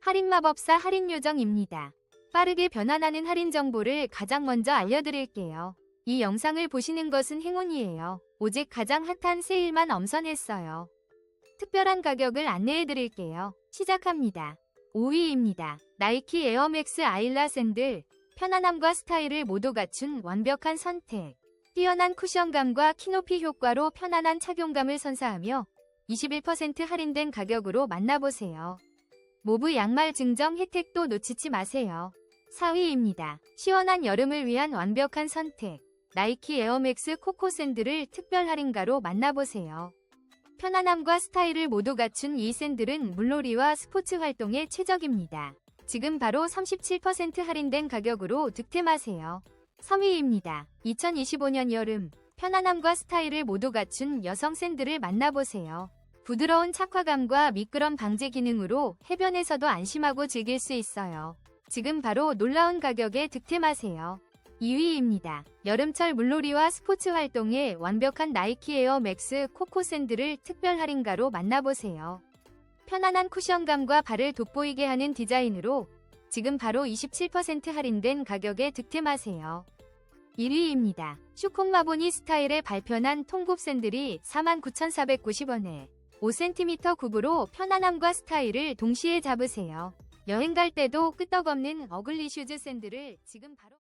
할인마법사 할인요정입니다. 빠르게 변환하는 할인 정보를 가장 먼저 알려드릴게요. 이 영상을 보시는 것은 행운이에요. 오직 가장 핫한 세일만 엄선했어요. 특별한 가격을 안내해드릴게요. 시작합니다. 5위입니다. 나이키 에어맥스 아일라 샌들. 편안함과 스타일을 모두 갖춘 완벽한 선택. 뛰어난 쿠션감과 키높이 효과로 편안한 착용감을 선사하며 21% 할인된 가격으로 만나보세요. 모브 양말 증정 혜택도 놓치지 마세요. 4위입니다. 시원한 여름을 위한 완벽한 선택. 나이키 에어맥스 코코 샌들을 특별 할인가로 만나보세요. 편안함과 스타일을 모두 갖춘 이 샌들은 물놀이와 스포츠 활동에 최적입니다. 지금 바로 37% 할인된 가격으로 득템하세요. 3위입니다. 2025년 여름 편안함과 스타일을 모두 갖춘 여성 샌들을 만나보세요. 부드러운 착화감과 미끄럼 방지 기능으로 해변에서도 안심하고 즐길 수 있어요. 지금 바로 놀라운 가격에 득템하세요. 2위입니다. 여름철 물놀이와 스포츠 활동에 완벽한 나이키 에어 맥스 코코 샌들을 특별 할인가로 만나보세요. 편안한 쿠션감과 발을 돋보이게 하는 디자인으로 지금 바로 27% 할인된 가격에 득템하세요. 1위입니다. 슈콩마보니 스타일의 발편한 통굽 샌들이 49,490원에 5cm 굽으로 편안함과 스타일을 동시에 잡으세요. 여행 갈 때도 끄떡없는 어글리 슈즈 샌들을 지금 바로